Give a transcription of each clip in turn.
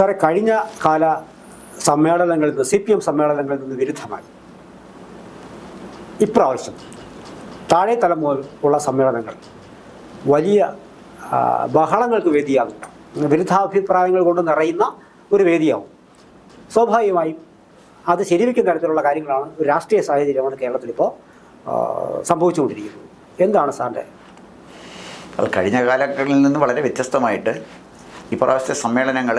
സാറേ കഴിഞ്ഞ കാല സമ്മേളനങ്ങളിൽ നിന്ന് സി പി എം സമ്മേളനങ്ങളിൽ നിന്ന് വിരുദ്ധമായി. ഇപ്രാവശ്യം താഴെ തലം ഉള്ള സമ്മേളനങ്ങൾ വലിയ ബഹളങ്ങൾക്ക് വേദിയാകും. വിരുദ്ധാഭിപ്രായങ്ങൾ കൊണ്ട് നിറയുന്ന ഒരു വേദിയാവും. സ്വാഭാവികമായും അത് ശരിവെക്കുന്ന തരത്തിലുള്ള കാര്യങ്ങളാണ് ഒരു രാഷ്ട്രീയ സാഹചര്യമാണ് കേരളത്തിൽ ഇപ്പോൾ സംഭവിച്ചുകൊണ്ടിരിക്കുന്നത്. എന്താണ് സാറിന്റെ അത് കഴിഞ്ഞ കാലങ്ങളിൽ നിന്ന് വളരെ വ്യത്യസ്തമായിട്ട് ഇപ്രാവശ്യത്തെ സമ്മേളനങ്ങൾ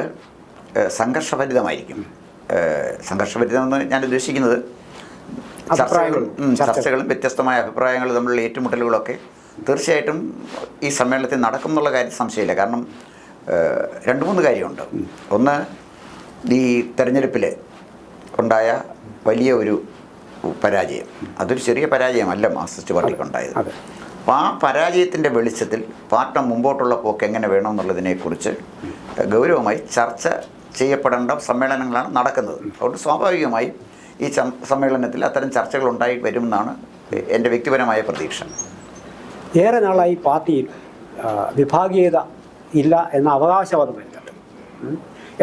സംഘർഷഭരിതമായിരിക്കും. സംഘർഷഭരിതം എന്ന് ഞാൻ ഉദ്ദേശിക്കുന്നത് ചർച്ചകളും ചർച്ചകളും. വ്യത്യസ്തമായ അഭിപ്രായങ്ങൾ തമ്മിലുള്ള ഏറ്റുമുട്ടലുകളൊക്കെ തീർച്ചയായിട്ടും ഈ സമ്മേളനത്തിൽ നടക്കും എന്നുള്ള കാര്യം സംശയമില്ല. കാരണം രണ്ട് മൂന്ന് കാര്യമുണ്ട്. ഒന്ന് ഈ തെരഞ്ഞെടുപ്പിൽ ഉണ്ടായ വലിയ ഒരു പരാജയം. അതൊരു ചെറിയ പരാജയമല്ല മാർക്സിസ്റ്റ് പാർട്ടിക്ക് ഉണ്ടായത്. അപ്പോൾ ആ പരാജയത്തിന്റെ വെളിച്ചത്തിൽ പാർട്ടി മുമ്പോട്ടുള്ള പോക്ക് എങ്ങനെ വേണമെന്നുള്ളതിനെക്കുറിച്ച് ഗൗരവമായി ചർച്ച ചെയ്യപ്പെടേണ്ട സമ്മേളനങ്ങളാണ് നടക്കുന്നത്. അതുകൊണ്ട് സ്വാഭാവികമായി ഈ സമ്മേളനത്തിൽ അത്തരം ചർച്ചകൾ ഉണ്ടായി വരുമെന്നാണ് എന്റെ വ്യക്തിപരമായ പ്രതീക്ഷ. ഏറെ നാളായി പാർട്ടിയിൽ വിഭാഗീയത ഇല്ല എന്ന അവകാശവാദം വരുന്നുണ്ട്.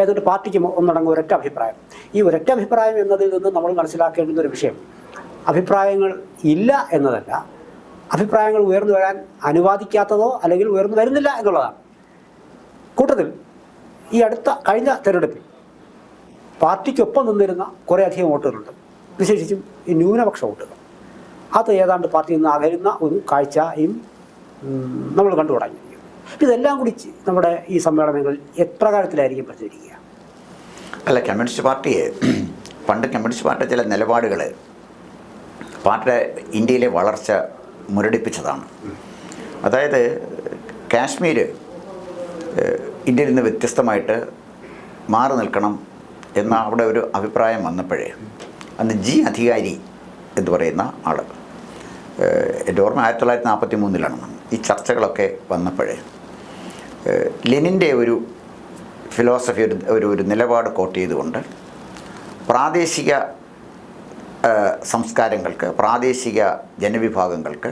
ഏതൊരു പാർട്ടിക്ക് ഒന്നടങ്ങും ഒരൊറ്റ അഭിപ്രായം. ഈ ഒരൊറ്റ അഭിപ്രായം എന്നതിൽ നിന്ന് നമ്മൾ മനസ്സിലാക്കേണ്ടുന്ന ഒരു വിഷയം അഭിപ്രായങ്ങൾ ഇല്ല എന്നതല്ല അഭിപ്രായങ്ങൾ ഉയർന്നു വരാൻ അനുവാദിക്കാത്തതോ അല്ലെങ്കിൽ ഉയർന്നു വരുന്നില്ല എന്നുള്ളതാണ്. കൂട്ടത്തിൽ ഈ അടുത്ത കഴിഞ്ഞ തെരഞ്ഞെടുപ്പിൽ പാർട്ടിക്കൊപ്പം നിന്നിരുന്ന കുറേയധികം വോട്ടുകളുണ്ട്. വിശേഷിച്ചും ഈ ന്യൂനപക്ഷ വോട്ടുകൾ. അത് ഏതാണ്ട് പാർട്ടിയിൽ നിന്ന് അകരുന്ന ഒരു കാഴ്ചയും നമ്മൾ കണ്ടു തുടങ്ങിയിരിക്കുന്നു. ഇതെല്ലാം കൂടി നമ്മുടെ ഈ സമ്മേളനങ്ങൾ എപ്രകാരത്തിലായിരിക്കും പ്രചരിക്കുക? അല്ല കമ്മ്യൂണിസ്റ്റ് പാർട്ടിയെ പണ്ട് കമ്മ്യൂണിസ്റ്റ് പാർട്ടി ചില നിലപാടുകൾ പാർട്ടിയുടെ ഇന്ത്യയിലെ വളർച്ച മുരടിപ്പിച്ചതാണ്. അതായത് കാശ്മീർ ഇന്ത്യയിൽ നിന്ന് വ്യത്യസ്തമായിട്ട് മാറി നിൽക്കണം എന്ന അവിടെ ഒരു അഭിപ്രായം വന്നപ്പോഴേ അന്ന് ജി അധികാരി എന്ന് പറയുന്ന ആൾ എന്റെ ഓർമ്മ ആയിരത്തി തൊള്ളായിരത്തി നാൽപ്പത്തി മൂന്നിലാണ് ഈ ചർച്ചകളൊക്കെ വന്നപ്പോഴേ ലെനിന്റെ ഒരു ഫിലോസഫി ഒരു ഒരു ഒരു നിലപാട് കോട്ട് ചെയ്തുകൊണ്ട് പ്രാദേശിക സംസ്കാരങ്ങൾക്ക് പ്രാദേശിക ജനവിഭാഗങ്ങൾക്ക്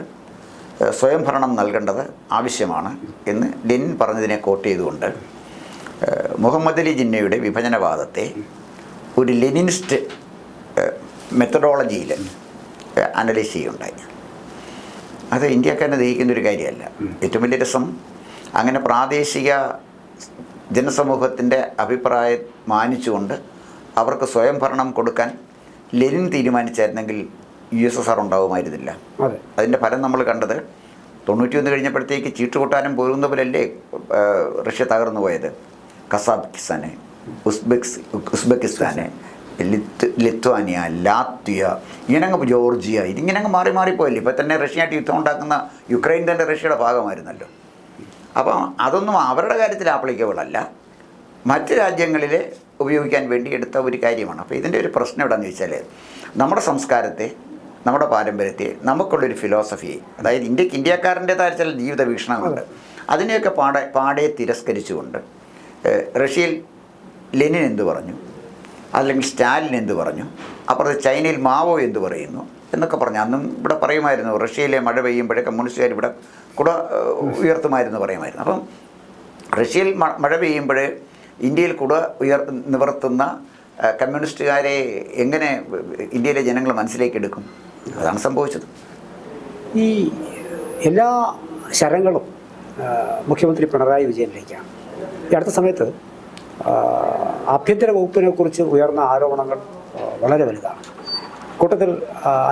സ്വയംഭരണം നൽകേണ്ടത് ആവശ്യമാണ് എന്ന് ലെനിൻ പറഞ്ഞതിനെ കോട്ട് ചെയ്തുകൊണ്ട് മുഹമ്മദ് അലി ജിന്നയുടെ വിഭജനവാദത്തെ ഒരു ലെനിനിസ്റ്റ് മെത്തഡോളജിയിൽ അനലൈസ് ചെയ്യുകയുണ്ടായി. അത് ഇന്ത്യക്കാരനെ ദഹിക്കുന്ന ഒരു കാര്യമല്ല. ഏറ്റവും വലിയ രസം അങ്ങനെ പ്രാദേശിക ജനസമൂഹത്തിന്റെ അഭിപ്രായം മാനിച്ചുകൊണ്ട് അവർക്ക് സ്വയംഭരണം കൊടുക്കാൻ ലെനിൻ തീരുമാനിച്ചായിരുന്നെങ്കിൽ യു എസ് എസ് ആർ ഉണ്ടാവുമായിരുന്നില്ല. അതെ. അതിന്റെ ഫലം നമ്മൾ കണ്ടത് തൊണ്ണൂറ്റി ഒന്ന് കഴിഞ്ഞപ്പോഴത്തേക്ക് ചീട്ടുകൊട്ടാനും പോരുന്ന പോലല്ലേ റഷ്യ തകർന്നു പോയത്? കസാഖിസ്ഥാന് ഉസ്ബെക്സ് ഉസ്ബെക്കിസ്ഥാന് ലിത്ത് ലിത്വാനിയ ലാത്വിയ ഇങ്ങനങ്ങ് ജോർജിയ ഇതിങ്ങനെ അങ്ങ് മാറി മാറിപ്പോയില്ലേ ഇപ്പം തന്നെ റഷ്യയായിട്ട് യുദ്ധം ഉണ്ടാക്കുന്ന യുക്രൈൻ തന്നെ റഷ്യയുടെ ഭാഗമായിരുന്നല്ലോ. അപ്പം അതൊന്നും അവരുടെ കാര്യത്തിൽ ആപ്ലിക്കബിൾ അല്ല. മറ്റ് രാജ്യങ്ങളിൽ ഉപയോഗിക്കാൻ വേണ്ടി എടുത്ത ഒരു കാര്യമാണ്. അപ്പോൾ ഇതിന്റെ ഒരു പ്രശ്നം എവിടെയെന്ന് വെച്ചാൽ നമ്മുടെ സംസ്കാരത്തെ നമ്മുടെ പാരമ്പര്യത്തെ നമുക്കുള്ളൊരു ഫിലോസഫി അതായത് ഇന്ത്യയ്ക്ക് ഇന്ത്യക്കാരന്റെതായ ചില ജീവിത വീക്ഷണങ്ങളുണ്ട്. അതിനെയൊക്കെ പാടെ പാടെ തിരസ്കരിച്ചുകൊണ്ട് റഷ്യയിൽ ലെനിൻ എന്ത് പറഞ്ഞു? അല്ലെങ്കിൽ സ്റ്റാലിൻ എന്ത് പറഞ്ഞു? അപ്പുറത്ത് ചൈനയിൽ മാവോ എന്ത് പറയുന്നു? എന്നൊക്കെ പറഞ്ഞു. അന്നും ഇവിടെ പറയുമായിരുന്നു റഷ്യയിലെ മഴ പെയ്യുമ്പോഴേ കമ്മ്യൂണിസ്റ്റുകാർ ഇവിടെ കൂടെ ഉയർത്തുമായിരുന്നു പറയുമായിരുന്നു. അപ്പം റഷ്യയിൽ മഴ പെയ്യുമ്പോൾ ഇന്ത്യയിൽ കുട ഉയർ നിവർത്തുന്ന കമ്മ്യൂണിസ്റ്റുകാരെ എങ്ങനെ ഇന്ത്യയിലെ ജനങ്ങൾ മനസ്സിലേക്ക് എടുക്കും? അതാണ് സംഭവിച്ചത്. ഈ എല്ലാ ശരങ്ങളും മുഖ്യമന്ത്രി പിണറായി വിജയനിലേക്കാണ്. ഈ അടുത്ത സമയത്ത് ആഭ്യന്തര വകുപ്പിനെ കുറിച്ച് ഉയർന്ന ആരോപണങ്ങൾ വളരെ വലുതാണ്. കൂട്ടത്തിൽ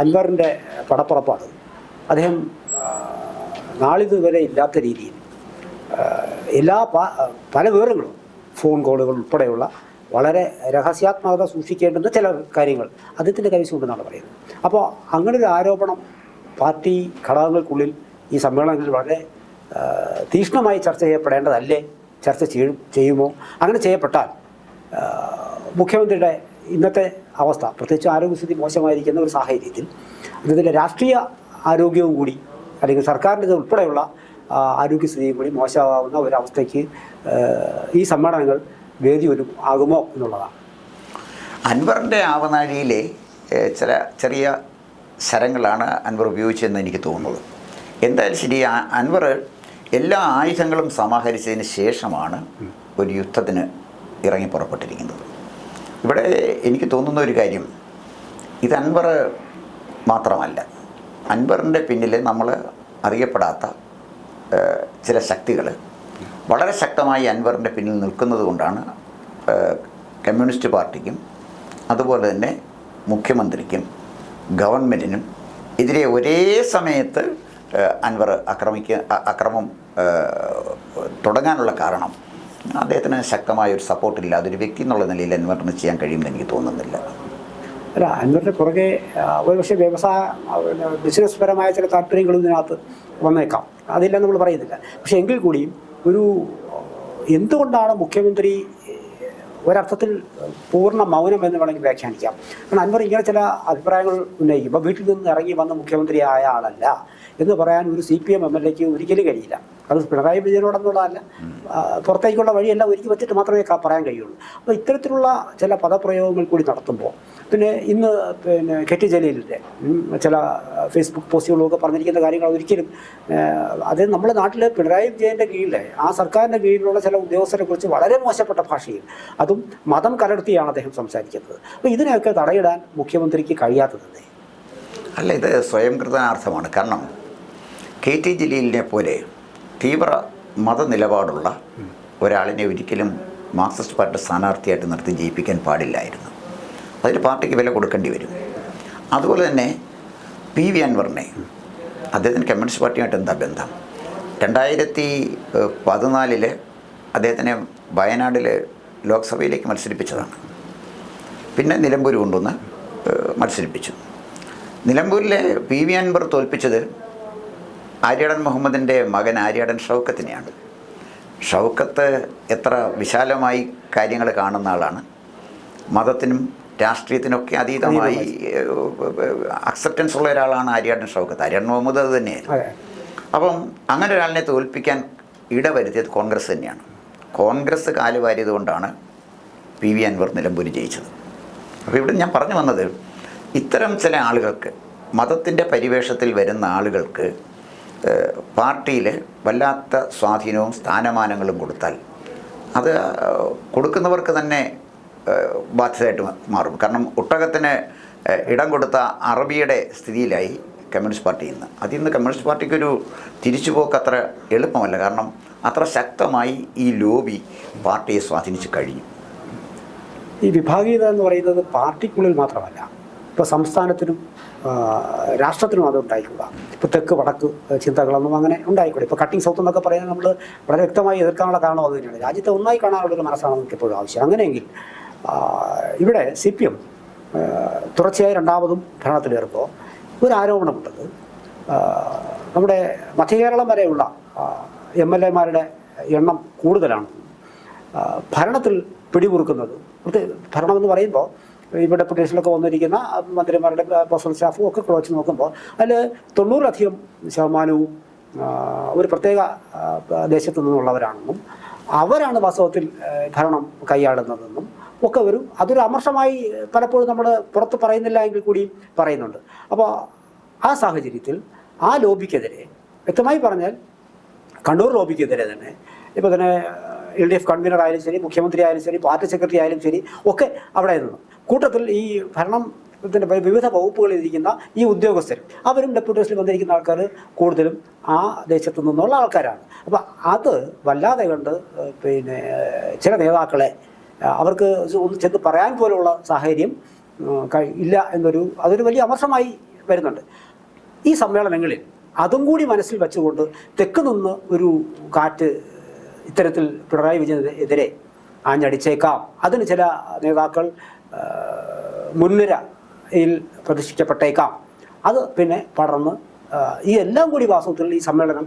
അൻവറിന്റെ പടപ്പുറപ്പാട് അദ്ദേഹം നാളിതുവരെ ഇല്ലാത്ത രീതിയിൽ എല്ലാ പല വിവരങ്ങളും ഫോൺ കോളുകൾ ഉൾപ്പെടെയുള്ള വളരെ രഹസ്യാത്മകത സൂക്ഷിക്കേണ്ടുന്ന ചില കാര്യങ്ങൾ അദ്ദേഹത്തിന്റെ കൈവശമുണ്ടെന്നാണ് പറയുന്നത്. അപ്പോൾ അങ്ങനെ ഒരു ആരോപണം പാർട്ടി ഘടകങ്ങൾക്കുള്ളിൽ ഈ സമ്മേളനത്തിൽ വളരെ തീക്ഷ്ണമായി ചർച്ച ചെയ്യപ്പെടേണ്ടതല്ലേ? ചർച്ച ചെയ്യും ചെയ്യുമോ? അങ്ങനെ ചെയ്യപ്പെട്ടാൽ മുഖ്യമന്ത്രിയുടെ ഇന്നത്തെ അവസ്ഥ പ്രത്യേകിച്ച് ആരോഗ്യസ്ഥിതി മോശമായിരിക്കുന്ന ഒരു സാഹചര്യത്തിൽ അദ്ദേഹത്തിന്റെ രാഷ്ട്രീയ ആരോഗ്യവും കൂടി അല്ലെങ്കിൽ സർക്കാരിന്റെ ഉൾപ്പെടെയുള്ള ആരോഗ്യസ്ഥിതിയും കൂടി മോശമാവുന്ന ഒരവസ്ഥയ്ക്ക് ഈ സമ്മേളനങ്ങൾ വേദി ഒരു ആകുമോ എന്നുള്ളതാണ്. അൻവറിന്റെ ആവനാഴിയിലെ ചില ചെറിയ ശരങ്ങളാണ് അൻവർ ഉപയോഗിച്ചതെന്ന് എനിക്ക് തോന്നുന്നത്. എന്തായാലും ശരി അൻവർ എല്ലാ ആയുധങ്ങളും സമാഹരിച്ചതിന് ശേഷമാണ് ഒരു യുദ്ധത്തിന് ഇറങ്ങി പുറപ്പെട്ടിരിക്കുന്നത്. ഇവിടെ എനിക്ക് തോന്നുന്ന ഒരു കാര്യം ഇത് അൻവർ മാത്രമല്ല. അൻവറിന്റെ പിന്നിൽ നമ്മൾ അറിയപ്പെടാത്ത ചില ശക്തികൾ വളരെ ശക്തമായി അൻവറിന്റെ പിന്നിൽ നിൽക്കുന്നത് കൊണ്ടാണ് കമ്മ്യൂണിസ്റ്റ് പാർട്ടിക്കും അതുപോലെ തന്നെ മുഖ്യമന്ത്രിക്കും ഗവൺമെന്റിനും എതിരെ ഒരേ സമയത്ത് അൻവർ ആക്രമിക്ക അക്രമം തുടങ്ങാനുള്ള കാരണം അദ്ദേഹത്തിന് ശക്തമായ ഒരു സപ്പോർട്ടില്ല അതൊരു വ്യക്തി എന്നുള്ള നിലയിൽ അൻവറിന് ചെയ്യാൻ കഴിയുമെന്ന് എനിക്ക് തോന്നുന്നില്ല. അല്ല അൻവറിന്റെ പുറകെ ഒരുപക്ഷെ വ്യവസായ ബിസിനസ് പരമായ ചില താല്പര്യങ്ങളും ഇതിനകത്ത് വന്നേക്കാം. അതില്ല നമ്മൾ പറയുന്നില്ല. പക്ഷേ എങ്കിൽ കൂടിയും ഒരു എന്തുകൊണ്ടാണ് മുഖ്യമന്ത്രി ഒരർത്ഥത്തിൽ പൂർണ മൗനം എന്ന് വേണമെങ്കിൽ വ്യാഖ്യാനിക്കാം? കാരണം അൻവർ ഇങ്ങനെ ചില അഭിപ്രായങ്ങൾ ഉന്നയിക്കും. ഇപ്പോൾ വീട്ടിൽ നിന്ന് ഇറങ്ങി വന്ന മുഖ്യമന്ത്രി ആയ ആളല്ല. എന്ന് പറയാൻ ഒരു C P M M L A ഒരിക്കലും കഴിയില്ല. അത് പിണറായി വിജയനോടെന്നുള്ളതല്ല. പുറത്തേക്കുള്ള വഴിയെല്ലാം ഒരുക്കി വെച്ചിട്ട് മാത്രമേ പറയാൻ കഴിയുള്ളൂ. അപ്പോൾ ഇത്തരത്തിലുള്ള ചില പദപ്രയോഗങ്ങൾ കൂടി നടത്തുമ്പോൾ പിന്നെ ഇന്ന് പിന്നെ കെട്ടി ജലീലിന്റെ ചില ഫേസ്ബുക്ക് പോസ്റ്റുകളൊക്കെ പറഞ്ഞിരിക്കുന്ന കാര്യങ്ങൾ ഒരിക്കലും അത് നമ്മുടെ നാട്ടിൽ പിണറായി വിജയന്റെ കീഴിൽ ആ സർക്കാരിന്റെ കീഴിലുള്ള ചില ഉദ്യോഗസ്ഥരെക്കുറിച്ച് വളരെ മോശപ്പെട്ട ഭാഷയിൽ അതും മതം കലർത്തിയാണ് അദ്ദേഹം സംസാരിക്കുന്നത്. അപ്പോൾ ഇതിനെയൊക്കെ തടയിടാൻ മുഖ്യമന്ത്രിക്ക് കഴിയാത്തതല്ലേ? അല്ല ഇത് സ്വയം കൃതാർത്ഥമാണ് കാരണം കെ ടി ജലീലിനെ പോലെ തീവ്ര മതനിലപാടുള്ള ഒരാളിനെ ഒരിക്കലും മാർക്സിസ്റ്റ് പാർട്ടി സ്ഥാനാർത്ഥിയായിട്ട് നിർത്തി ജയിപ്പിക്കാൻ പാടില്ലായിരുന്നു. അതിന് പാർട്ടിക്ക് വില കൊടുക്കേണ്ടി വരും. അതുപോലെ തന്നെ പി വി അൻവറിനെ അദ്ദേഹത്തിന് കമ്മ്യൂണിസ്റ്റ് പാർട്ടിയായിട്ട് എന്താ ബന്ധം? രണ്ടായിരത്തി പതിനാലിൽ അദ്ദേഹത്തിനെ വയനാട്ടിൽ ലോക്സഭയിലേക്ക് മത്സരിപ്പിച്ചതാണ്. പിന്നെ നിലമ്പൂർ കൊണ്ടുവന്ന് മത്സരിപ്പിച്ചു. നിലമ്പൂരിലെ പി വി അൻവർ തോൽപ്പിച്ചത് ആര്യാടൻ മുഹമ്മദിന്റെ മകൻ ആര്യാടൻ ഷൗക്കത്തിനെയാണ്. ഷൗക്കത്ത് എത്ര വിശാലമായി കാര്യങ്ങൾ കാണുന്ന ആളാണ്. മതത്തിനും രാഷ്ട്രീയത്തിനൊക്കെ അതീതമായി അക്സെപ്റ്റൻസ് ഉള്ള ഒരാളാണ് ആര്യാടൻ ഷൗക്കത്ത്. ആര്യാടൻ മുഹമ്മദ് അത് തന്നെയായിരുന്നു. അപ്പം അങ്ങനെ ഒരാളിനെ തോൽപ്പിക്കാൻ ഇടവരുത്തിയത് കോൺഗ്രസ് തന്നെയാണ്. കോൺഗ്രസ് കാലുവാരിയത് കൊണ്ടാണ് പി വി അൻവർ നിലമ്പൂരി ജയിച്ചത്. അപ്പോൾ ഇവിടെ ഞാൻ പറഞ്ഞു വന്നത് ഇത്തരം ചില ആളുകൾക്ക് മതത്തിന്റെ പരിവേഷത്തിൽ വരുന്ന ആളുകൾക്ക് പാർട്ടിയിൽ വല്ലാത്ത സ്വാധീനവും സ്ഥാനമാനങ്ങളും കൊടുത്താൽ അത് കൊടുക്കുന്നവർക്ക് തന്നെ ബാധ്യതയായിട്ട് മാറും. കാരണം ഒട്ടകത്തിന് ഇടം കൊടുത്ത അറബിയുടെ സ്ഥിതിയിലായി കമ്മ്യൂണിസ്റ്റ് പാർട്ടി ഇന്ന്. അതിന്ന് കമ്മ്യൂണിസ്റ്റ് പാർട്ടിക്കൊരു തിരിച്ചുപോക്ക് അത്ര എളുപ്പമല്ല. കാരണം അത്ര ശക്തമായി ഈ ലോബി പാർട്ടിയെ സ്വാധീനിച്ച് കഴിഞ്ഞു. ഈ വിഭാഗീയത എന്ന് പറയുന്നത് പാർട്ടിക്കുള്ളിൽ മാത്രമല്ല. ഇപ്പോൾ സംസ്ഥാനത്തിനും രാഷ്ട്രത്തിനും അത് ഉണ്ടായിക്കൂടാ. ഇപ്പോൾ തെക്ക് വടക്ക് ചിന്തകളൊന്നും അങ്ങനെ ഉണ്ടായിക്കൂടെ. ഇപ്പോൾ കട്ടിങ് സൗത്ത് എന്നൊക്കെ പറയുന്നത് നമ്മൾ വളരെ വ്യക്തമായി എതിർക്കാനുള്ള കാരണം അത് തന്നെയാണ്. രാജ്യത്തെ ഒന്നായി കാണാനുള്ള ഒരു മനസ്സാണ് നമുക്ക് എപ്പോഴും ആവശ്യം. അങ്ങനെയെങ്കിൽ ഇവിടെ സി പി എം തുടർച്ചയായി രണ്ടാമതും ഭരണത്തിലേറുമ്പോൾ ഒരു ആരോപണമുണ്ടത്. നമ്മുടെ മധ്യകേരളം വരെയുള്ള എം എൽ എമാരുടെ എണ്ണം കൂടുതലാണ്. ഭരണത്തിൽ പിടിമുറുക്കുന്നത്. ഭരണമെന്ന് പറയുമ്പോൾ ഇവിടെ ഡെപ്യൂട്ടേഷനിലൊക്കെ വന്നിരിക്കുന്ന മന്ത്രിമാരുടെ പേഴ്സണൽ സ്റ്റാഫും ഒക്കെ ക്ലോച്ച് നോക്കുമ്പോൾ അതിൽ തൊണ്ണൂറിലധികം ശതമാനവും ഒരു പ്രത്യേക ദേശത്തു നിന്നുള്ളവരാണെന്നും അവരാണ് വാസ്തവത്തിൽ ഭരണം കൈയാളുന്നതെന്നും ഒക്കെ ഒരു അതൊരു അമർഷമായി പലപ്പോഴും നമ്മൾ പുറത്ത് പറയുന്നില്ല എങ്കിൽ കൂടിയും പറയുന്നുണ്ട്. അപ്പോൾ ആ സാഹചര്യത്തിൽ ആ ലോബിക്കെതിരെ വ്യക്തമായി പറഞ്ഞാൽ കണ്ണൂർ ലോബിക്കെതിരെ തന്നെ ഇപ്പോൾ തന്നെ എൽ ഡി എഫ് കൺവീനർ ആയാലും ശരി മുഖ്യമന്ത്രി ആയാലും ശരി പാർട്ടി സെക്രട്ടറി ആയാലും ശരി ഒക്കെ അവിടെ നിന്നു. കൂട്ടത്തിൽ ഈ ഭരണം ത്തിന്റെ വിവിധ വകുപ്പുകളിൽ ഇരിക്കുന്ന ഈ ഉദ്യോഗസ്ഥർ അവരും ഡെപ്യൂട്ടേഷനിൽ വന്നിരിക്കുന്ന ആൾക്കാർ കൂടുതലും ആ ദേശത്തു നിന്നുള്ള ആൾക്കാരാണ്. അപ്പോൾ അത് വല്ലാതെ കണ്ട് പിന്നെ ചില നേതാക്കളെ അവർക്ക് ഒന്ന് ചെന്ന് പറയാൻ പോലുള്ള സാഹചര്യം ഇല്ല എന്നൊരു അതൊരു വലിയ അമർഷമായി വരുന്നുണ്ട്. ഈ സമ്മേളനങ്ങളിൽ അതും കൂടി മനസ്സിൽ വെച്ചുകൊണ്ട് തെക്ക് നിന്ന് ഒരു കാറ്റ് ഇത്തരത്തിൽ പിണറായി വിജയനെതിരെ ആഞ്ഞടിച്ചേക്കാം. അതിന് ചില നേതാക്കൾ മുൻനിരയിൽ പ്രതിഷ്ഠിക്കപ്പെട്ടേക്കാം. അത് പിന്നെ പടർന്ന് ഈ എല്ലാം കൂടി വാസ്തവത്തിൽ ഈ സമ്മേളനം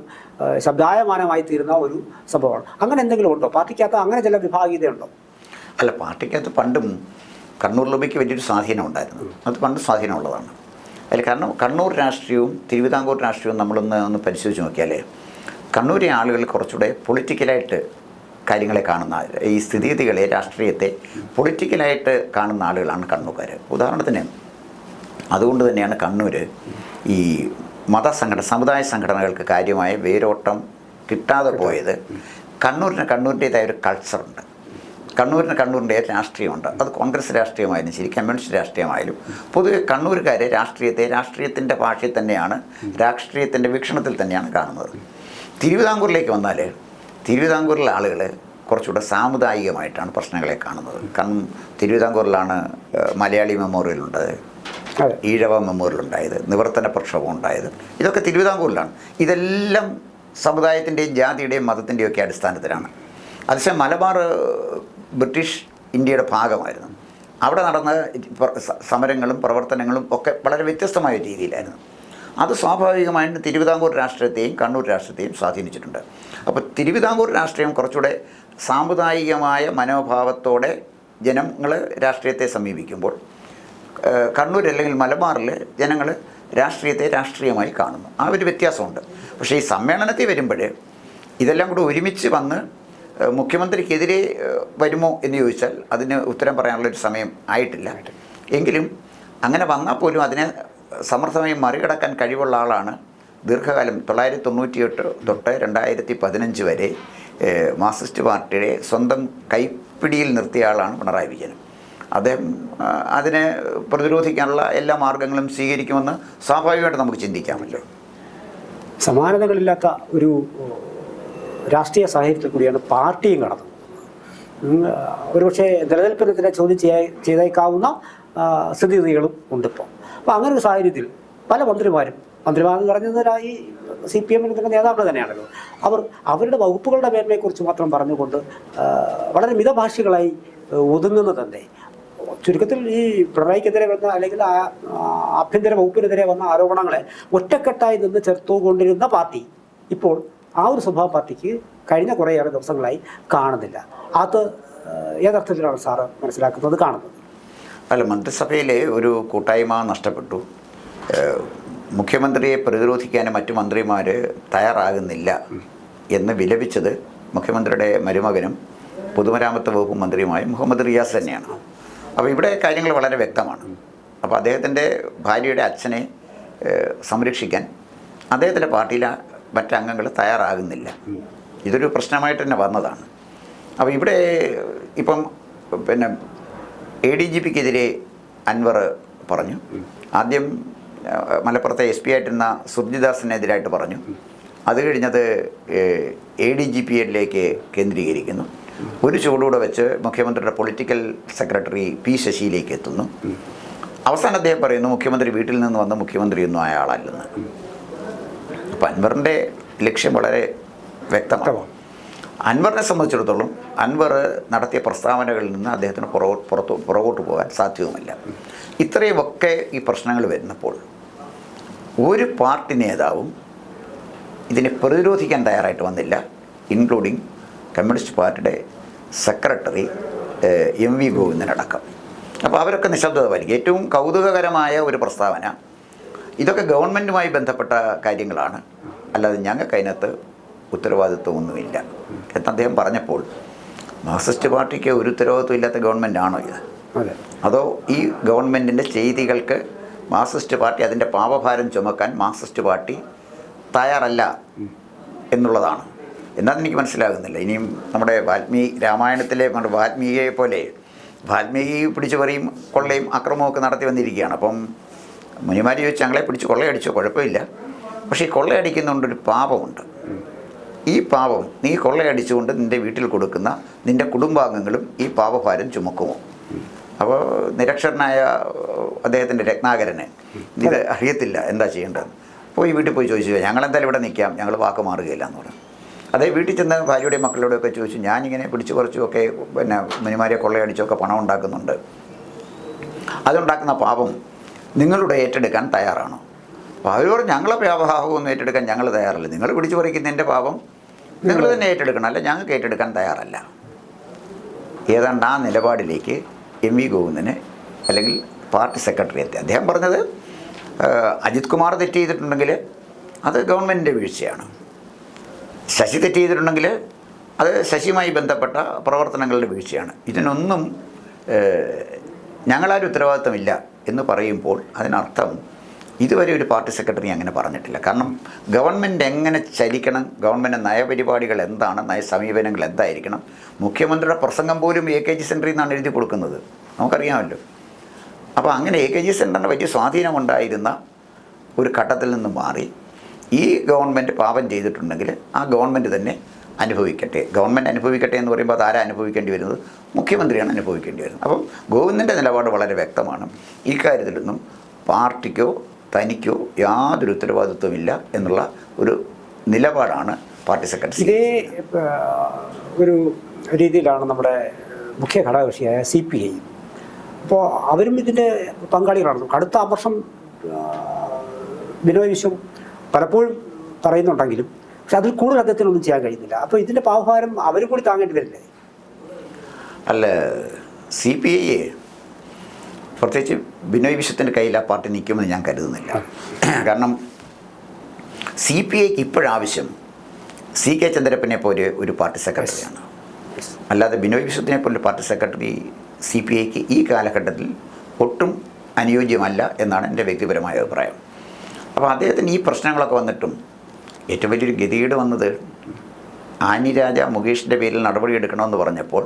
ശബ്ദായമാനമായി തീരുന്ന ഒരു സംഭവമാണ്. അങ്ങനെ എന്തെങ്കിലും ഉണ്ടോ? പാർട്ടിക്കകത്ത് അങ്ങനെ ചില വിഭാഗീയതയുണ്ടോ? അല്ല പാർട്ടിക്കകത്ത് പണ്ടും കണ്ണൂർ ലോബിക്ക് വലിയൊരു സ്വാധീനം ഉണ്ടായിരുന്നു. അത് പണ്ട് സ്വാധീനമുള്ളതാണ്. അതിൽ കാരണം കണ്ണൂർ രാഷ്ട്രീയവും തിരുവിതാംകൂർ രാഷ്ട്രീയവും നമ്മളൊന്ന് ഒന്ന് പരിശോധിച്ച് നോക്കിയാൽ കണ്ണൂരിലെ ആളുകൾ കുറച്ചുകൂടെ പൊളിറ്റിക്കലായിട്ട് കാര്യങ്ങളെ കാണുന്ന ഈ സ്ഥിതിഗതികളെ രാഷ്ട്രീയത്തെ പൊളിറ്റിക്കലായിട്ട് കാണുന്ന ആളുകളാണ് കണ്ണൂർക്കാർ ഉദാഹരണത്തിന് അതുകൊണ്ട് തന്നെയാണ് കണ്ണൂർ ഈ മതസംഘടന സമുദായ സംഘടനകൾക്ക് കാര്യമായ വേരോട്ടം കിട്ടാതെ പോയത് കണ്ണൂരിന് കണ്ണൂരിന്റേതായ ഒരു കൾച്ചറുണ്ട് കണ്ണൂരിന് കണ്ണൂരിന്റെ രാഷ്ട്രീയമുണ്ട്. അത് കോൺഗ്രസ് രാഷ്ട്രീയമായാലും ശരി കമ്മ്യൂണിസ്റ്റ് രാഷ്ട്രീയമായാലും പൊതുവെ കണ്ണൂരുകാരെ രാഷ്ട്രീയത്തെ രാഷ്ട്രീയത്തിന്റെ ഭാഷയിൽ തന്നെയാണ് രാഷ്ട്രീയത്തിന്റെ വീക്ഷണത്തിൽ തന്നെയാണ് കാണുന്നത്. തിരുവിതാംകൂറിലേക്ക് വന്നാൽ തിരുവിതാംകൂറിലെ ആളുകൾ കുറച്ചുകൂടെ സാമുദായികമായിട്ടാണ് പ്രശ്നങ്ങളെ കാണുന്നത്. കാരണം തിരുവിതാംകൂറിലാണ് മലയാളി മെമ്മോറിയൽ ഉണ്ടായത്. ഈഴവ മെമ്മോറിയൽ ഉണ്ടായത്. നിവർത്തന പ്രക്ഷോഭം ഉണ്ടായത്. ഇതൊക്കെ തിരുവിതാംകൂറിലാണ്. ഇതെല്ലാം സമുദായത്തിന്റെയും ജാതിയുടെയും മതത്തിന്റെയും ഒക്കെ അടിസ്ഥാനത്തിലാണ്. അതേസമയം മലബാർ ബ്രിട്ടീഷ് ഇന്ത്യയുടെ ഭാഗമായിരുന്നു. അവിടെ നടന്ന സമരങ്ങളും പ്രവർത്തനങ്ങളും ഒക്കെ വളരെ വ്യത്യസ്തമായ രീതിയിലായിരുന്നു. അത് സ്വാഭാവികമായിട്ടും തിരുവിതാംകൂർ രാഷ്ട്രീയത്തെയും കണ്ണൂർ രാഷ്ട്രീയത്തെയും സ്വാധീനിച്ചിട്ടുണ്ട്. അപ്പോൾ തിരുവിതാംകൂർ രാഷ്ട്രീയം കുറച്ചുകൂടെ സാമുദായികമായ മനോഭാവത്തോടെ ജനങ്ങൾ രാഷ്ട്രീയത്തെ സമീപിക്കുമ്പോൾ കണ്ണൂർ അല്ലെങ്കിൽ മലബാറിൽ ജനങ്ങൾ രാഷ്ട്രീയത്തെ രാഷ്ട്രീയമായി കാണുന്നു. ആ ഒരു വ്യത്യാസമുണ്ട്. പക്ഷേ ഈ സമ്മേളനത്തിൽ വരുമ്പോൾ ഇതെല്ലാം കൂടെ ഒരുമിച്ച് വന്ന് മുഖ്യമന്ത്രിക്കെതിരെ വരുമോ എന്ന് ചോദിച്ചാൽ അതിന് ഉത്തരം പറയാനുള്ളൊരു സമയം ആയിട്ടില്ല. എങ്കിലും അങ്ങനെ വന്നാൽ പോലും അതിനെ സമർത്ഥമായി മറികടക്കാൻ കഴിവുള്ള ആളാണ് ദീർഘകാലം തൊള്ളായിരത്തി തൊണ്ണൂറ്റിയെട്ട് തൊട്ട് രണ്ടായിരത്തി പതിനഞ്ച് വരെ മാർക്സിസ്റ്റ് പാർട്ടിയുടെ സ്വന്തം കൈപ്പിടിയിൽ നിർത്തിയ ആളാണ് പിണറായി വിജയൻ. അദ്ദേഹം അതിനെ പ്രതിരോധിക്കാനുള്ള എല്ലാ മാർഗങ്ങളും സ്വീകരിക്കുമെന്ന് സ്വാഭാവികമായിട്ട് നമുക്ക് ചിന്തിക്കാമല്ലോ. സമാനതകളില്ലാത്ത ഒരു രാഷ്ട്രീയ സാഹചര്യത്തിൽ കൂടിയാണ് പാർട്ടിയും കടന്നത്. ഒരുപക്ഷെ നിലനിൽപ്പിനെതിരെ ചോദ്യം ചെയ്യാ ചെയ്തേക്കാവുന്ന സ്ഥിതിഗതികളും ഉണ്ട് ഇപ്പോൾ അപ്പോൾ അങ്ങനെ ഒരു സാഹചര്യത്തിൽ പല മന്ത്രിമാരും മന്ത്രിമാരെന്ന് പറഞ്ഞത് ഈ സി പി എമ്മിന്റെ നേതാക്കൾ തന്നെയാണല്ലോ. അവർ അവരുടെ വകുപ്പുകളുടെ മേന്മയെക്കുറിച്ച് മാത്രം പറഞ്ഞുകൊണ്ട് വളരെ മിതഭാഷികളായി ഒതുങ്ങുന്നത് തന്നെ ചുരുക്കത്തിൽ ഈ പിണറായിക്കെതിരെ വന്ന അല്ലെങ്കിൽ ആ ആഭ്യന്തര വകുപ്പിനെതിരെ വന്ന ആരോപണങ്ങളെ ഒറ്റക്കെട്ടായി നിന്ന് ചേർത്തുകൊണ്ടിരുന്ന പാർട്ടി ഇപ്പോൾ ആ ഒരു സ്വഭാവ പാർട്ടിക്ക് കഴിഞ്ഞ കുറേയേറെ ദിവസങ്ങളായി കാണുന്നില്ല. അത് ഏതർത്ഥത്തിലാണ് സാറ് മനസ്സിലാക്കുന്നത് കാണുന്നത്. അല്ല മന്ത്രിസഭയിലെ ഒരു കൂട്ടായ്മ നഷ്ടപ്പെട്ടു. മുഖ്യമന്ത്രിയെ പ്രതിരോധിക്കാനും മറ്റു മന്ത്രിമാർ തയ്യാറാകുന്നില്ല എന്ന് വിലപിച്ചത് മുഖ്യമന്ത്രിയുടെ മരുമകനും പൊതുമരാമത്ത് വകുപ്പ് മന്ത്രിയുമായ മുഹമ്മദ് റിയാസ് തന്നെയാണ്. അപ്പോൾ ഇവിടെ കാര്യങ്ങൾ വളരെ വ്യക്തമാണ്. അപ്പോൾ അദ്ദേഹത്തിന്റെ ഭാര്യയുടെ അച്ഛനെ സംരക്ഷിക്കാൻ അദ്ദേഹത്തിന്റെ പാർട്ടിയിലെ മറ്റംഗങ്ങൾ തയ്യാറാകുന്നില്ല. ഇതൊരു പ്രശ്നമായിട്ട് തന്നെ വന്നതാണ്. അപ്പോൾ ഇവിടെ ഇപ്പം പിന്നെ എ ഡി ജി പിക്കെതിരെ അൻവർ പറഞ്ഞു. ആദ്യം മലപ്പുറത്തെ എസ് പി ആയിട്ടിരുന്ന സുർജിദാസിനെതിരായിട്ട് പറഞ്ഞു. അത് കഴിഞ്ഞത് എ ഡി ജി പിയിലേക്ക് കേന്ദ്രീകരിക്കുന്നു. ഒരു ചൂടൂടെ വെച്ച് മുഖ്യമന്ത്രിയുടെ പൊളിറ്റിക്കൽ സെക്രട്ടറി പി ശശിയിലേക്ക് എത്തുന്നു. അവസാനം അദ്ദേഹം പറയുന്നു മുഖ്യമന്ത്രി വീട്ടിൽ നിന്ന് വന്ന മുഖ്യമന്ത്രിയൊന്നും ആയ ആളല്ലെന്ന് അപ്പം അൻവറിന്റെ ലക്ഷ്യം വളരെ വ്യക്തമാണ്. അൻവറിനെ സംബന്ധിച്ചിടത്തോളം അൻവർ നടത്തിയ പ്രസ്താവനകളിൽ നിന്ന് അദ്ദേഹത്തിന് പുറകോ പുറത്തു പുറകോട്ട് പോകാൻ സാധ്യവുമില്ല. ഇത്രയുമൊക്കെ ഈ പ്രശ്നങ്ങൾ വരുന്നപ്പോൾ ഒരു പാർട്ടി നേതാവും ഇതിനെ പ്രതിരോധിക്കാൻ തയ്യാറായിട്ട് വന്നില്ല ഇൻക്ലൂഡിങ് കമ്മ്യൂണിസ്റ്റ് പാർട്ടിയുടെ സെക്രട്ടറി എം വി ഗോവിന്ദനടക്കം. അപ്പോൾ അവരൊക്കെ നിശബ്ദത പാലിക്കും. ഏറ്റവും കൗതുകകരമായ ഒരു പ്രസ്താവന. ഇതൊക്കെ ഗവൺമെന്റുമായി ബന്ധപ്പെട്ട കാര്യങ്ങളാണ്. അല്ലാതെ ഞങ്ങൾക്ക് അതിനകത്ത് ഉത്തരവാദിത്വമൊന്നുമില്ല. എന്ന് അദ്ദേഹം പറഞ്ഞപ്പോൾ മാർക്സിസ്റ്റ് പാർട്ടിക്ക് ഒരു ഉത്തരവാദിത്വം ഇല്ലാത്ത ഗവൺമെന്റ് ആണോ ഇത്? അതോ. ഈ ഗവൺമെന്റിന്റെ ചെയ്തികൾക്ക് മാർക്സിസ്റ്റ് പാർട്ടി അതിന്റെ പാപഭാരം ചുമക്കാൻ മാർക്സിസ്റ്റ് പാർട്ടി തയ്യാറല്ല എന്നുള്ളതാണ്. എന്നാന്ന് എനിക്ക് മനസ്സിലാകുന്നില്ല. ഇനിയും നമ്മുടെ വാൽമീകി രാമായണത്തിലെ നമ്മുടെ വാൽമീകിയെ പോലെ വാൽമീകി പിടിച്ചു പറയും കൊള്ളയും അക്രമമൊക്കെ നടത്തി വന്നിരിക്കുകയാണ്. അപ്പം മുനിമാരി ചോദിച്ചു ഞങ്ങളെ പിടിച്ച് കൊള്ളയടിച്ചോ? കുഴപ്പമില്ല. പക്ഷേ ഈ കൊള്ളയടിക്കുന്നതുകൊണ്ടൊരു പാപമുണ്ട്. പാപം നീ കൊള്ളയടിച്ചുകൊണ്ട് നിന്റെ വീട്ടിൽ കൊടുക്കുന്ന നിന്റെ കുടുംബാംഗങ്ങളും ഈ പാപഭാരം ചുമക്കുമോ? അപ്പോൾ നിരക്ഷരനായ അദ്ദേഹത്തിന്റെ രത്നാകരന് ഇത് അറിയത്തില്ല എന്താ ചെയ്യേണ്ടത് പോയി വീട്ടിൽ പോയി ചോദിച്ചു ഞങ്ങളെന്തായാലും ഇവിടെ നിൽക്കാം ഞങ്ങൾ വാക്ക് മാറുകയില്ല എന്ന് പറഞ്ഞു. അതേ വീട്ടിൽ ചെന്ന് ഭാര്യയുടെയും മക്കളോടൊക്കെ ചോദിച്ചു ഞാനിങ്ങനെ പിടിച്ചു കുറച്ചുമൊക്കെ പിന്നെ മുനിമാരെ കൊള്ളയടിച്ചൊക്കെ പണം ഉണ്ടാക്കുന്നുണ്ട്. അതുണ്ടാക്കുന്ന പാപം നിങ്ങളുടെ ഏറ്റെടുക്കാൻ തയ്യാറാണോ? അപ്പോൾ പറഞ്ഞു ഞങ്ങളെ പാപഭാവമൊന്നും ഏറ്റെടുക്കാൻ ഞങ്ങൾ തയ്യാറല്ല. നിങ്ങൾ പിടിച്ചു പറിക്കുന്നതിന്റെ പാപം നിങ്ങൾ തന്നെ ഏറ്റെടുക്കണം. അല്ല ഞങ്ങൾക്ക് ഏറ്റെടുക്കാൻ തയ്യാറല്ല. ഏതാണ്ട് ആ നിലപാടിലേക്ക് എം വി ഗോവിന്ദന് അല്ലെങ്കിൽ പാർട്ടി സെക്രട്ടറി എത്തി. അദ്ദേഹം പറഞ്ഞത് അജിത് കുമാർ തെറ്റ് ചെയ്തിട്ടുണ്ടെങ്കിൽ അത് ഗവൺമെന്റിന്റെ വീഴ്ചയാണ്. ശശി തെറ്റ് ചെയ്തിട്ടുണ്ടെങ്കിൽ അത് ശശിയുമായി ബന്ധപ്പെട്ട പ്രവർത്തനങ്ങളുടെ വീഴ്ചയാണ്. ഇതിനൊന്നും ഞങ്ങളാരും ഉത്തരവാദിത്തമില്ല എന്ന് പറയുമ്പോൾ അതിനർത്ഥം ഇതുവരെ ഒരു പാർട്ടി സെക്രട്ടറി അങ്ങനെ പറഞ്ഞിട്ടില്ല. കാരണം ഗവൺമെന്റ് എങ്ങനെ ചലിക്കണം ഗവൺമെന്റ് നയപരിപാടികൾ എന്താണ് നയ സമീപനങ്ങൾ എന്തായിരിക്കണം മുഖ്യമന്ത്രിയുടെ പ്രസംഗം പോലും എ കെ ജി സെന്ററിൽ നിന്നാണ് എഴുതി കൊടുക്കുന്നത്. നമുക്കറിയാമല്ലോ. അപ്പോൾ അങ്ങനെ എ കെ ജി സെന്ററിന് വലിയ സ്വാധീനമുണ്ടായിരുന്ന ഒരു ഘട്ടത്തിൽ നിന്ന് മാറി. ഈ ഗവൺമെന്റ് പാപം ചെയ്തിട്ടുണ്ടെങ്കിൽ ആ ഗവൺമെന്റ് തന്നെ അനുഭവിക്കട്ടെ. ഗവൺമെന്റ് അനുഭവിക്കട്ടെ എന്ന് പറയുമ്പോൾ അത് ആരാ അനുഭവിക്കേണ്ടി വരുന്നത്? മുഖ്യമന്ത്രിയാണ് അനുഭവിക്കേണ്ടി വരുന്നത്. അപ്പം ഗോവിന്ദന്റെ നിലപാട് വളരെ വ്യക്തമാണ്. ഇക്കാര്യത്തിലൊന്നും കാര്യത്തിലൊന്നും പാർട്ടിക്കോ തനിക്കോ യാതൊരു ഉത്തരവാദിത്വമില്ല എന്നുള്ള ഒരു നിലപാടാണ് പാർട്ടി സെക്രട്ടറി ഇതേ ഒരു രീതിയിലാണ് നമ്മുടെ മുഖ്യ ഘടകകക്ഷിയായ സി പി ഐ അപ്പോൾ അവരും ഇതിന്റെ പങ്കാളികളാണ്. അടുത്ത വർഷം ബിനോയ് വിശ്വം പലപ്പോഴും പറയുന്നുണ്ടെങ്കിലും പക്ഷെ അതിൽ കൂടുതൽ അദ്ദേഹത്തിനൊന്നും ചെയ്യാൻ കഴിയുന്നില്ല. അപ്പോൾ ഇതിന്റെ പാവഭാരം അവരും കൂടി താങ്ങേണ്ടി വരില്ലേ? അല്ല സി പി ഐയെ പ്രത്യേകിച്ച് ബിനോയ് വിശ്വത്തിന്റെ കയ്യിൽ ആ പാർട്ടി നിൽക്കുമെന്ന് ഞാൻ കരുതുന്നില്ല. കാരണം സി പി ഐക്ക് ഇപ്പോഴാവശ്യം സി കെ ചന്ദ്രപ്പനെ പോലെ ഒരു പാർട്ടി സെക്രട്ടറിയാണ്. അല്ലാതെ ബിനോയ് വിശ്വത്തിനെ പോലെ പാർട്ടി സെക്രട്ടറി സി പി ഐക്ക് ഈ കാലഘട്ടത്തിൽ ഒട്ടും അനുയോജ്യമല്ല എന്നാണ് എന്റെ വ്യക്തിപരമായ അഭിപ്രായം. അപ്പോൾ അദ്ദേഹത്തിന് ഈ പ്രശ്നങ്ങളൊക്കെ വന്നിട്ടും ഏറ്റവും വലിയൊരു ഗതികേട് വന്നത് ആനി രാജ മുകേഷിന്റെ പേരിൽ നടപടിയെടുക്കണമെന്ന് പറഞ്ഞപ്പോൾ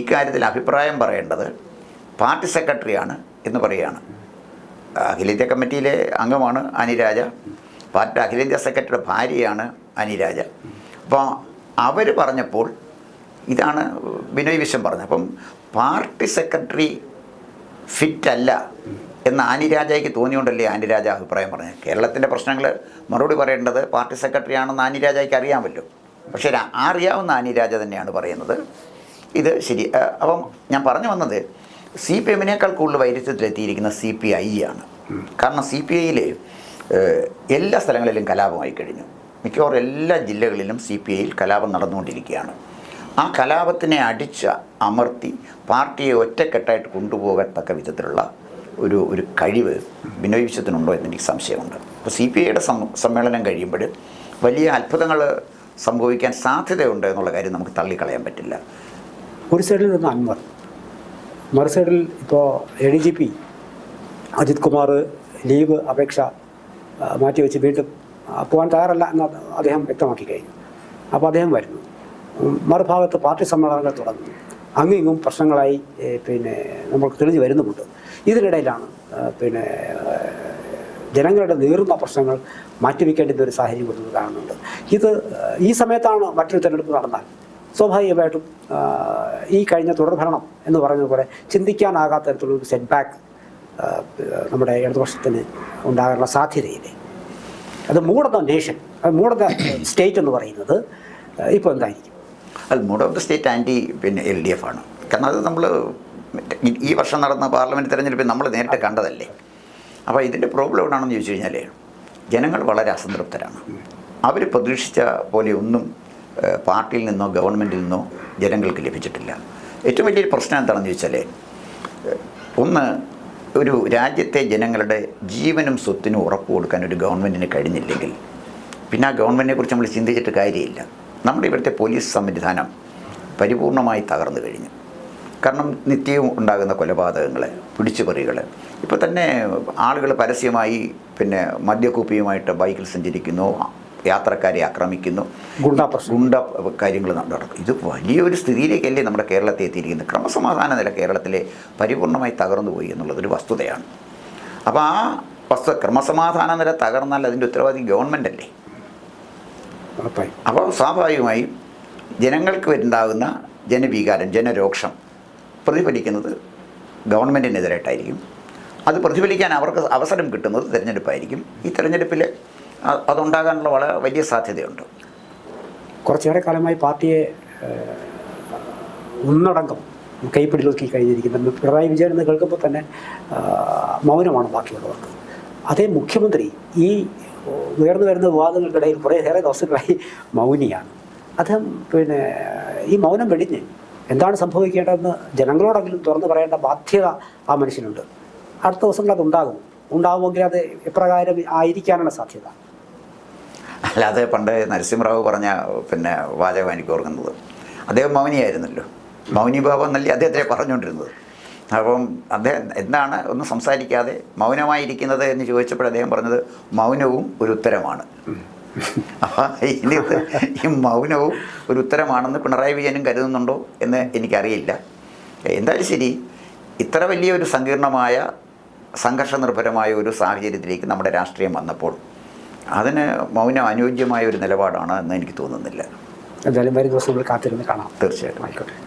ഇക്കാര്യത്തിൽ അഭിപ്രായം പറയേണ്ടത് പാർട്ടി സെക്രട്ടറിയാണ് എന്ന് പറയുകയാണ്. അഖിലേന്ത്യാ കമ്മിറ്റിയിലെ അംഗമാണ് അനിരാജ. പാർട്ടി അഖിലേന്ത്യാ സെക്രട്ടറിയുടെ ഭാര്യയാണ് അനിരാജ. അപ്പോൾ അവർ പറഞ്ഞപ്പോൾ ഇതാണ് ബിനോയ് വിശ്വം പറഞ്ഞത്. അപ്പം പാർട്ടി സെക്രട്ടറി ഫിറ്റല്ല എന്ന് ആനിരാജയ്ക്ക് തോന്നിയോണ്ടല്ലേ ആനിരാജ അഭിപ്രായം പറഞ്ഞത്? കേരളത്തിന്റെ പ്രശ്നങ്ങൾ മറുപടി പറയേണ്ടത് പാർട്ടി സെക്രട്ടറി ആണെന്ന് ആനിരാജയ്ക്ക് അറിയാമല്ലോ. പക്ഷേ അറിയാവുന്ന ആനിരാജ തന്നെയാണ് പറയുന്നത്. ഇത് ശരി. അപ്പം ഞാൻ പറഞ്ഞു വന്നത് സി പി എമ്മിനേക്കാൾ കൂടുതൽ വൈരുദ്ധ്യത്തിലെത്തിയിരിക്കുന്ന സി പി ഐ ആണ്. കാരണം സി പി ഐയിൽ എല്ലാ സ്ഥലങ്ങളിലും കലാപമായി കഴിഞ്ഞു. മിക്കവാറും എല്ലാ ജില്ലകളിലും സി പി ഐയിൽ കലാപം നടന്നുകൊണ്ടിരിക്കുകയാണ്. ആ കലാപത്തിനെ അടിച്ച അമർത്തി പാർട്ടിയെ ഒറ്റക്കെട്ടായിട്ട് കൊണ്ടുപോകത്തക്ക വിധത്തിലുള്ള ഒരു ഒരു കഴിവ് ബിനോയ് വിശ്വത്തിനുണ്ടോ എന്ന് എനിക്ക് സംശയമുണ്ട്. അപ്പോൾ സി പി ഐയുടെ സമ്മേളനം കഴിയുമ്പോൾ വലിയ അത്ഭുതങ്ങൾ സംഭവിക്കാൻ സാധ്യതയുണ്ട് എന്നുള്ള കാര്യം നമുക്ക് തള്ളിക്കളയാൻ പറ്റില്ല. ഒരു സൈഡിൽ നിന്ന് അൻവർ. മറു സൈഡിൽ ഇപ്പോൾ A D G P Ajith Kumar leave അപേക്ഷ മാറ്റിവെച്ച് വീണ്ടും പോകാൻ തയ്യാറല്ല എന്ന് അദ്ദേഹം വ്യക്തമാക്കി കഴിഞ്ഞു അപ്പോൾ അദ്ദേഹം വരുന്നു. മറുഭാഗത്ത് പാർട്ടി സമ്മേളനങ്ങൾ തുടങ്ങി അങ്ങും ഇങ്ങും പ്രശ്നങ്ങളായി പിന്നെ നമുക്ക് തെളിഞ്ഞു വരുന്നുമുണ്ട്. ഇതിനിടയിലാണ് പിന്നെ ജനങ്ങളുടെ നീറുന്ന പ്രശ്നങ്ങൾ മാറ്റിവെക്കേണ്ടുന്ന ഒരു സാഹചര്യം കൂടി കാണുന്നുണ്ട്. ഇത് ഈ സമയത്താണ് മറ്റൊരു തെരഞ്ഞെടുപ്പ് നടന്നാൽ സ്വാഭാവികമായിട്ടും ഈ കഴിഞ്ഞ തുടർഭരണം എന്ന് പറഞ്ഞതുപോലെ ചിന്തിക്കാനാകാത്ത തരത്തിലുള്ള സെറ്റ് ബാക്ക് നമ്മുടെ ഇടതുപക്ഷത്തിന് ഉണ്ടാകാനുള്ള സാധ്യതയില്ലേ? അത് ദ നേഷൻ അത് ദ സ്റ്റേറ്റ് എന്ന് പറയുന്നത് ഇപ്പോൾ എന്തായിരിക്കും? അത് mood of the state anti പിന്നെ എൽ ഡി എഫ് ആണ്. കാരണം അത് നമ്മൾ ഈ വർഷം നടന്ന പാർലമെന്റ് തെരഞ്ഞെടുപ്പിൽ നമ്മൾ നേരിട്ട് കണ്ടതല്ലേ? അപ്പോൾ ഇതിന്റെ പ്രോബ്ലം എവിടെയാണെന്ന് ചോദിച്ചു കഴിഞ്ഞാൽ ജനങ്ങൾ വളരെ അസംതൃപ്തരാണ്. അവർ പ്രതീക്ഷിച്ച പോലെ ഒന്നും പാർട്ടിയിൽ നിന്നോ ഗവൺമെന്റിൽ നിന്നോ ജനങ്ങൾക്ക് ലഭിച്ചിട്ടില്ല. ഏറ്റവും വലിയൊരു പ്രശ്നം എന്താണെന്ന് ചോദിച്ചാൽ ഒന്ന് ഒരു രാജ്യത്തെ ജനങ്ങളുടെ ജീവനും സ്വത്തിനും ഉറപ്പ് കൊടുക്കാൻ ഒരു ഗവൺമെന്റിന് കഴിഞ്ഞില്ലെങ്കിൽ പിന്നെ ആ ഗവൺമെന്റിനെ കുറിച്ച് നമ്മൾ ചിന്തിച്ചിട്ട് കാര്യമില്ല. നമ്മുടെ ഇവിടുത്തെ പോലീസ് സംവിധാനം പരിപൂർണമായി തകർന്നു കഴിഞ്ഞു. കാരണം നിത്യവും ഉണ്ടാകുന്ന കൊലപാതകങ്ങൾ പിടിച്ചുപറികൾ ഇപ്പോൾ തന്നെ ആളുകൾ പരസ്യമായി പിന്നെ മദ്യക്കുപ്പിയുമായിട്ട് ബൈക്കിൽ സഞ്ചരിക്കുന്നു യാത്രക്കാരെ ആക്രമിക്കുന്നു. ഗുണ്ടാ കാര്യങ്ങൾ നടക്കും. ഇത് വലിയൊരു സ്ഥിതിയിലേക്കല്ലേ നമ്മുടെ കേരളത്തെ എത്തിയിരിക്കുന്നത്. ക്രമസമാധാന നില കേരളത്തിലെ പരിപൂർണമായി തകർന്നു പോയി എന്നുള്ളതൊരു വസ്തുതയാണ്. അപ്പോൾ ആ വസ്തു ക്രമസമാധാന നില തകർന്നാൽ അതിന്റെ ഉത്തരവാദി ഗവൺമെന്റ് അല്ലേ? അപ്പോൾ സ്വാഭാവികമായും ജനങ്ങൾക്ക് ഉണ്ടാകുന്ന ജനവികാരം ജനരോക്ഷം പ്രതിഫലിക്കുന്നത് ഗവൺമെന്റിനെതിരായിട്ടായിരിക്കും അത് പ്രതിഫലിക്കാൻ അവർക്ക് അവസരം കിട്ടുന്നത് തിരഞ്ഞെടുപ്പായിരിക്കും. ഈ തിരഞ്ഞെടുപ്പിൽ അതുണ്ടാകാനുള്ള വളരെ വലിയ സാധ്യതയുണ്ട്. കുറച്ചേറെ കാലമായി പാർട്ടിയെ ഒന്നടങ്കം കൈപ്പിടിലൊക്കി കഴിഞ്ഞിരിക്കുന്നു പിണറായി വിജയൻ എന്ന് കേൾക്കുമ്പോൾ തന്നെ മൗനമാണ് ബാക്കിയുള്ളവർക്ക്. അതേ മുഖ്യമന്ത്രി ഈ ഉയർന്നു വരുന്ന വിവാദങ്ങൾക്കിടയിൽ കുറേയേറെ ദിവസങ്ങളായി മൗനിയാണ്. അദ്ദേഹം പിന്നെ ഈ മൗനം വെടിഞ്ഞ് എന്താണ് സംഭവിക്കേണ്ടതെന്ന് ജനങ്ങളോടെങ്കിലും തുറന്നു പറയേണ്ട ബാധ്യത ആ മനുഷ്യനുണ്ട്. അടുത്ത ദിവസങ്ങൾ അത് ഉണ്ടാകും ഉണ്ടാകുമെങ്കിൽ അത് എപ്രകാരം ആയിരിക്കാനാണ് സാധ്യത. അല്ലാതെ പണ്ട് നരസിംഹറാവു പറഞ്ഞ പിന്നെ വാചകം എനിക്ക് ഓർക്കുന്നത്. അദ്ദേഹം മൗനിയായിരുന്നല്ലോ. മൗനി ബാബ എന്നല്ലേ അദ്ദേഹത്തെ പറഞ്ഞുകൊണ്ടിരുന്നത്. അപ്പം അദ്ദേഹം എന്താണ്? ഒന്നും സംസാരിക്കാതെ മൗനമായിരിക്കുന്നത് എന്ന് ചോദിച്ചപ്പോൾ അദ്ദേഹം പറഞ്ഞത് മൗനവും ഒരു ഉത്തരമാണ്. അപ്പം ഈ മൗനവും ഒരു ഉത്തരമാണെന്ന് പിണറായി വിജയനും കരുതുന്നുണ്ടോ എന്ന് എനിക്കറിയില്ല. എന്തായാലും ശരി ഇത്ര വലിയ ഒരു സങ്കീർണമായ സംഘർഷനിർഭരമായ ഒരു സാഹചര്യത്തിലേക്ക് നമ്മുടെ രാഷ്ട്രീയം വന്നപ്പോൾ അതിന് മൗനം അനുയോജ്യമായ ഒരു നിലപാടാണ് എന്ന് എനിക്ക് തോന്നുന്നില്ല. എന്തായാലും വരും ദിവസം നമ്മൾ കാത്തിരുന്ന് കാണാം. തീർച്ചയായിട്ടും. ആയിക്കോട്ടെ.